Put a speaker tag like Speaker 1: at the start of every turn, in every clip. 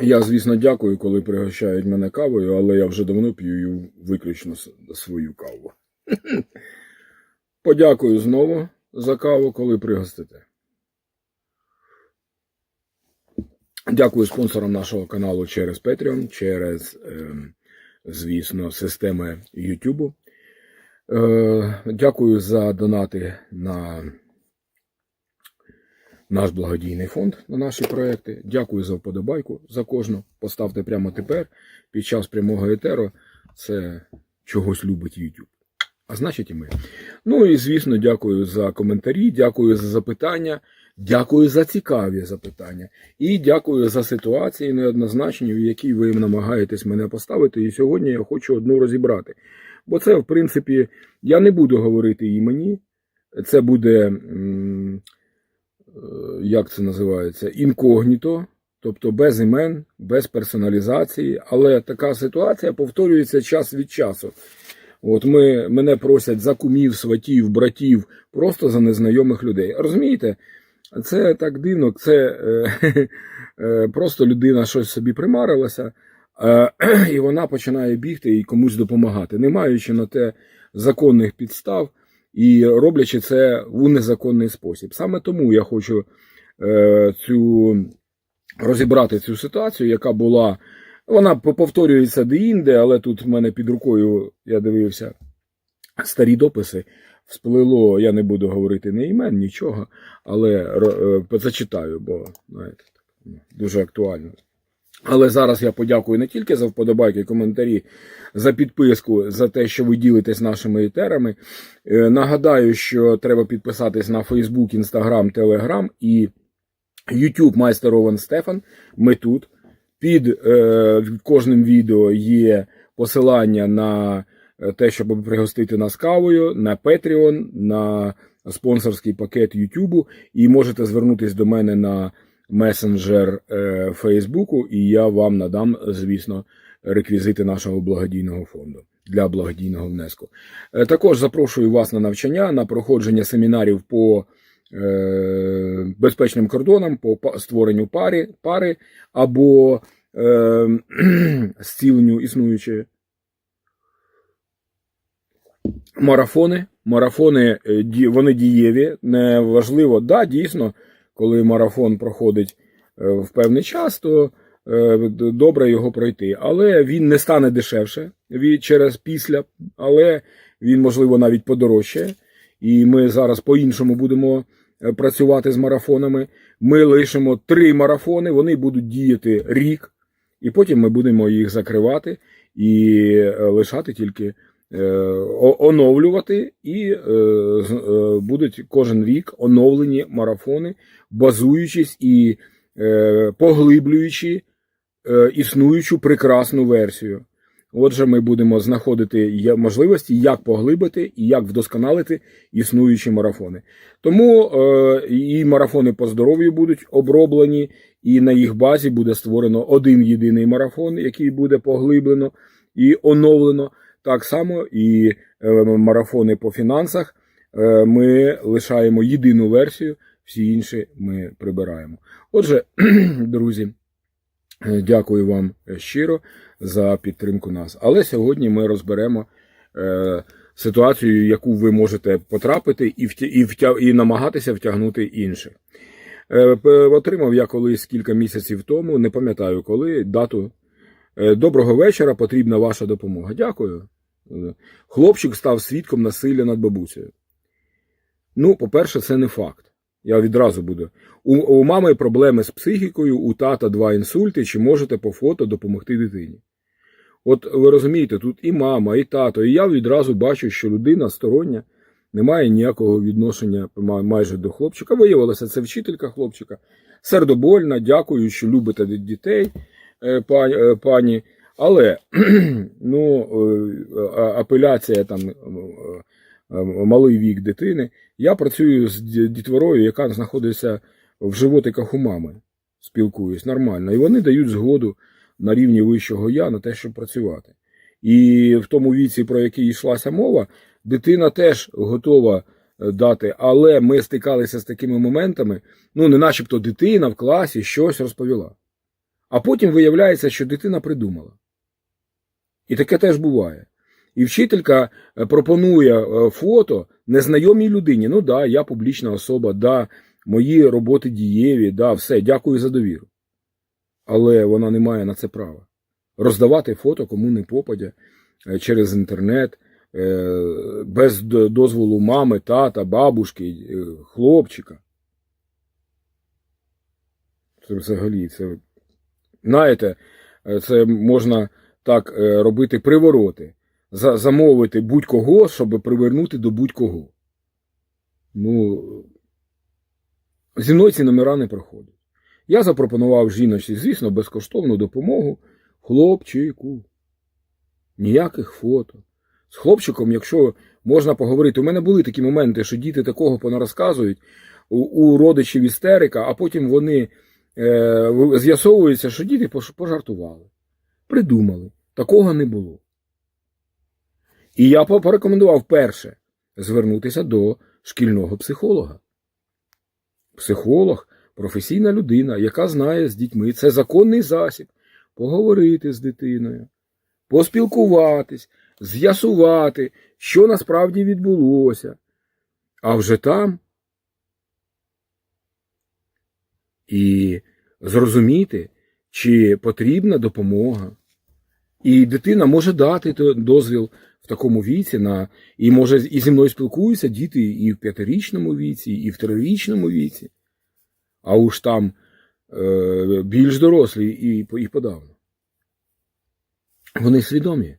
Speaker 1: Я, звісно, дякую, коли пригощають мене кавою, але я вже давно п'ю виключно свою каву. Подякую знову за каву, коли пригостите. Дякую спонсорам нашого каналу через Patreon, через, ем, звісно, системи YouTube. Е, Дякую за донати на наш благодійний фонд на наші проекти. Дякую за вподобайку за кожну. Поставте прямо тепер, під час прямого етеру. Це чогось любить YouTube. А значить і ми. Ну і звісно, дякую за коментарі, дякую за запитання, дякую за цікаві запитання. І дякую за ситуації неоднозначні, в які ви намагаєтесь мене поставити. І сьогодні я хочу одну розібрати. Бо це, в принципі, я не буду говорити імені. Це буде, м, як це називається, інкогніто, тобто без імен, без персоналізації. Але така ситуація повторюється час від часу. От ми, мене просять за кумів, сватів, братів, просто за незнайомих людей. Розумієте? Це так дивно, це е, е, просто людина щось собі примарилася, е, і вона починає бігти і комусь допомагати, не маючи на те законних підстав і роблячи це у незаконний спосіб. Саме тому я хочу е, цю розібрати цю ситуацію, яка була. Вона повторюється де-інде, але тут в мене під рукою я дивився старі дописи. Всплило, я не буду говорити не імен, нічого, але е, зачитаю, бо знаєте, дуже актуально. Але зараз я подякую не тільки за вподобайки, коментарі, за підписку, за те, що ви ділитесь нашими етерами. Е, Нагадаю, що треба підписатись на Facebook, Instagram, Telegram і YouTube майстер Овен Стефан. Ми тут. Під е, кожним відео є посилання на е, те, щоб пригостити нас кавою, на Patreon, на спонсорський пакет YouTube, і можете звернутися до мене на месенджер е, Фейсбуку, і я вам надам, звісно, реквізити нашого благодійного фонду для благодійного внеску. Е, також запрошую вас на навчання, на проходження семінарів по е, безпечним кордонам, по створенню пари, пари або е, зціленню існуючої. Марафони. Марафони вони дієві, не важливо. Да, дійсно, коли марафон проходить е, в певний час, то е, добре його пройти. Але він не стане дешевше через після, але він, можливо, навіть подорожчає. І ми зараз по-іншому будемо е, працювати з марафонами. Ми лишимо три марафони, вони будуть діяти рік, і потім ми будемо їх закривати і лишати тільки оновлювати, і е, е, будуть кожен рік оновлені марафони, базуючись і е, поглиблюючи е, існуючу прекрасну версію. Отже, ми будемо знаходити можливості, як поглибити і як вдосконалити існуючі марафони. Тому е, і марафони по здоров'ю будуть оброблені, і на їх базі буде створено один єдиний марафон, який буде поглиблено і оновлено. Так само і е, марафони по фінансах. Е, ми лишаємо єдину версію, всі інші ми прибираємо. Отже, друзі, е, дякую вам щиро за підтримку нас. Але сьогодні ми розберемо ситуацію, яку ви можете потрапити і, втя, і, втя, і намагатися втягнути інших. Отримав я колись кілька місяців тому, не пам'ятаю коли, дату. Е, Доброго вечора, потрібна ваша допомога. Дякую. Е, Хлопчик став свідком насилля над бабусею. Ну, по-перше, це не факт. Я відразу буду. У, у мами проблеми з психікою, у тата два інсульти, чи можете по фото допомогти дитині? От ви розумієте, тут і мама, і тато, і я відразу бачу, що людина стороння не має ніякого відношення майже до хлопчика. Виявилося, це вчителька хлопчика. Сердобольна, дякую, що любите дітей, пані. Але ну, е, апеляція там е, е, малий вік дитини. Я працюю з дітворою, яка знаходиться в животиках у мами. Спілкуюсь нормально. І вони дають згоду на рівні вищого я на те, щоб працювати. І в тому віці, про який йшлася мова, дитина теж готова е, дати, але ми стикалися з такими моментами, ну, не начебто дитина в класі щось розповіла. А потім виявляється, що дитина придумала. І таке теж буває. І вчителька е, пропонує е, фото незнайомій людині. Ну да, я публічна особа, да, мої роботи дієві, да, все, дякую за довіру. Але вона не має на це права. Роздавати фото кому не попадя е, через інтернет, без дозволу мами, тата, бабушки, хлопчика. Це взагалі, це, знаєте, е, це можна так е, робити привороти. Замовити будь-кого, щоб привернути до будь-кого. Ну, зі мною ці номера не проходять. Я запропонував жіночці, звісно, безкоштовну допомогу хлопчику. Ніяких фото. З хлопчиком, якщо можна поговорити, у мене були такі моменти, що діти такого понарозказують у, у родичів істерика, а потім вони з'ясовується, що діти пожартували, придумали. Такого не було. І я порекомендував перше звернутися до шкільного психолога. Психолог професійна людина, яка знає з дітьми. Це законний засіб поговорити з дитиною, поспілкуватись, з'ясувати, що насправді відбулося. А вже там і зрозуміти, чи потрібна допомога. І дитина може дати дозвіл в такому віці на і може і зі мною спілкуються діти і в п'ятирічному віці, і в трирічному віці. А уж там е, більш дорослі і, і подавно. Вони свідомі.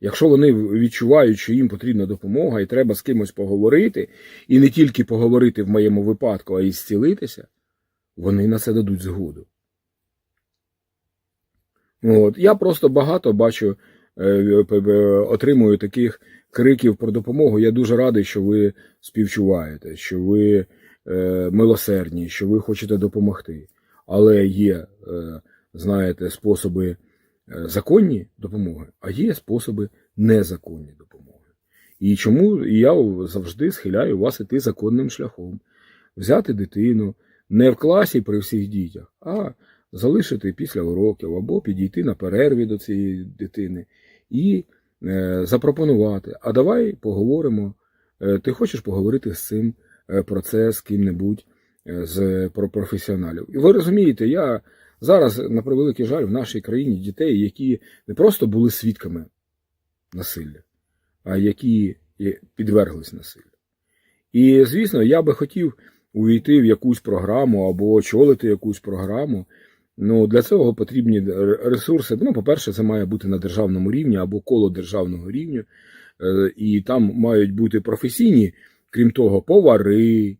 Speaker 1: Якщо вони відчувають, що їм потрібна допомога і треба з кимось поговорити, і не тільки поговорити в моєму випадку, а й зцілитися, вони на це дадуть згоду. От. Я просто багато бачу, е, отримую таких криків про допомогу. Я дуже радий, що ви співчуваєте, що ви е, милосердні, що ви хочете допомогти. Але є, е, знаєте, способи законні допомоги, а є способи незаконні допомоги. І чому я завжди схиляю вас іти законним шляхом, взяти дитину не в класі при всіх дітях, а залишити після уроків або підійти на перерві до цієї дитини і е, запропонувати. А давай поговоримо. е, Ти хочеш поговорити з цим е, про це з ким-небудь з про професіоналів. І ви розумієте, я зараз, на превеликий жаль, в нашій країні дітей, які не просто були свідками насилля, а які підверглись насиллю. І, звісно, я би хотів увійти в якусь програму або очолити якусь програму. Ну, для цього потрібні ресурси. Ну, по-перше, це має бути на державному рівні або коло державного рівня. Е, І там мають бути професійні, крім того, повари,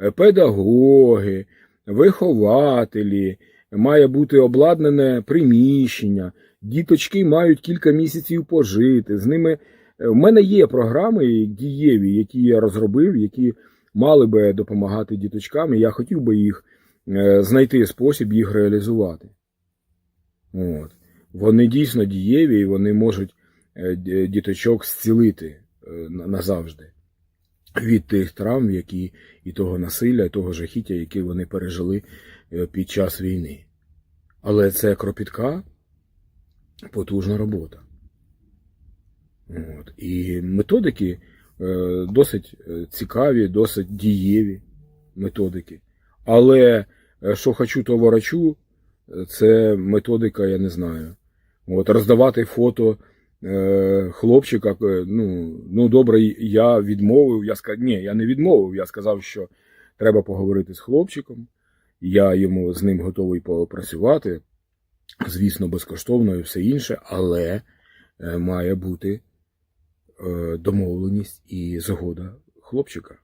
Speaker 1: е, педагоги, вихователі, має бути обладнане приміщення. Діточки мають кілька місяців пожити. З ними Е, в мене є програми дієві, які я розробив, які мали би допомагати діточкам, і я хотів би їх е, знайти спосіб їх реалізувати. От. Вони дійсно дієві і вони можуть е, діточок зцілити е, назавжди від тих травм, які і того насилля, і того жахіття, яке вони пережили під час війни. Але це кропітка, потужна робота. От. І методики досить е, цікаві, досить дієві методики. Але е, що хочу, то ворочу, е, це методика, я не знаю. От, роздавати фото е, хлопчика, е, ну, ну добре, я відмовив, я сказав, ні, я не відмовив, я сказав, що треба поговорити з хлопчиком, я йому з ним готовий попрацювати, звісно, безкоштовно і все інше, але е, має бути е, домовленість і згода хлопчика.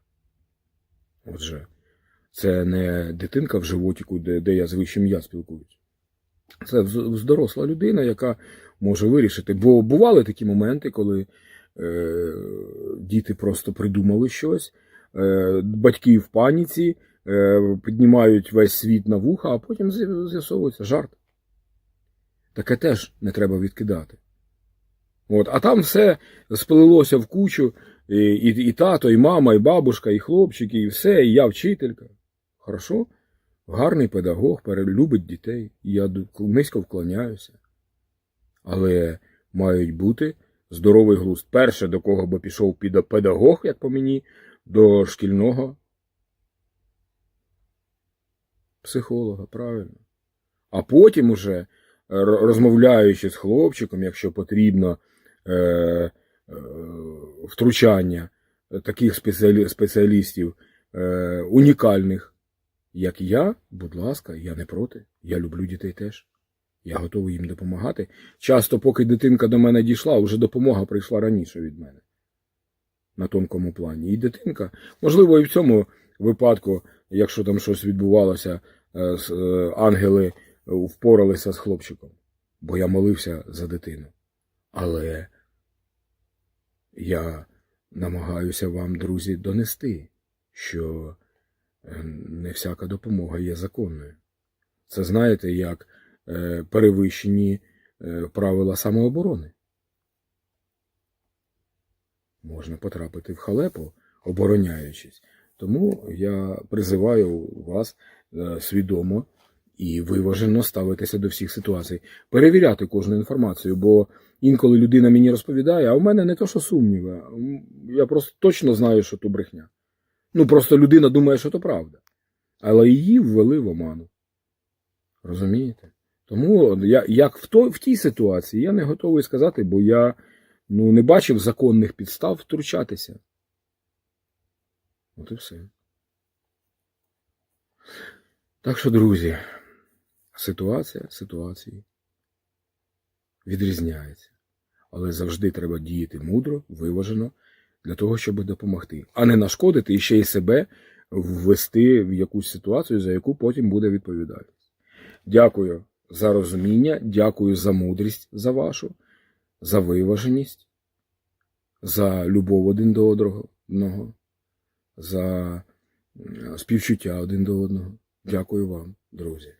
Speaker 1: Отже, це не дитинка в животіку, де, де я з вищим я спілкуюсь. Це вз- доросла людина, яка може вирішити. Бо бували такі моменти, коли е, діти просто придумали щось, е, батьки в паніці, е, піднімають весь світ на вуха, а потім з'ясовується жарт. Таке теж не треба відкидати. От, а там все сплелося в кучу, і, і, і тато, і мама, і бабушка, і хлопчики, і все, і я вчителька. Хорошо? гарний педагог, перелюбить дітей, я низько вклоняюся. Але мають бути здоровий глузд. Перше, до кого би пішов педагог, як по мені, до шкільного психолога, правильно. А потім уже, е, розмовляючи з хлопчиком, якщо потрібно втручання таких спеціалістів е, унікальних, як я, будь ласка, я не проти. Я люблю дітей теж. Я готовий їм допомагати. Часто, поки дитинка до мене дійшла, вже допомога прийшла раніше від мене. На тонкому плані. І дитинка, можливо, і в цьому випадку, якщо там щось відбувалося, е, е, ангели е, впоралися з хлопчиком, бо я молився за дитину. Але я намагаюся вам, друзі, донести, що е, не всяка допомога є законною. Це знаєте, як е, перевищені е, правила самооборони. Можна потрапити в халепу, обороняючись. Тому я призиваю вас свідомо і виважено ставитися до всіх ситуацій, перевіряти кожну інформацію, бо інколи людина мені розповідає, а у мене не то, що сумніви, я просто точно знаю, що то брехня. Ну, просто людина думає, що то правда. Але її ввели в оману. Розумієте? Тому я, як в, той, в тій ситуації я не готовий сказати, бо я ну, не бачив законних підстав втручатися. От і все. Так що, друзі, ситуація ситуації відрізняється. Але завжди треба діяти мудро, виважено, для того, щоб допомогти, а не нашкодити і ще й себе ввести в якусь ситуацію, за яку потім буде відповідальність. Дякую за розуміння, дякую за мудрість за вашу, за виваженість, за любов один до одного, за співчуття один до одного. Дякую вам, друзі.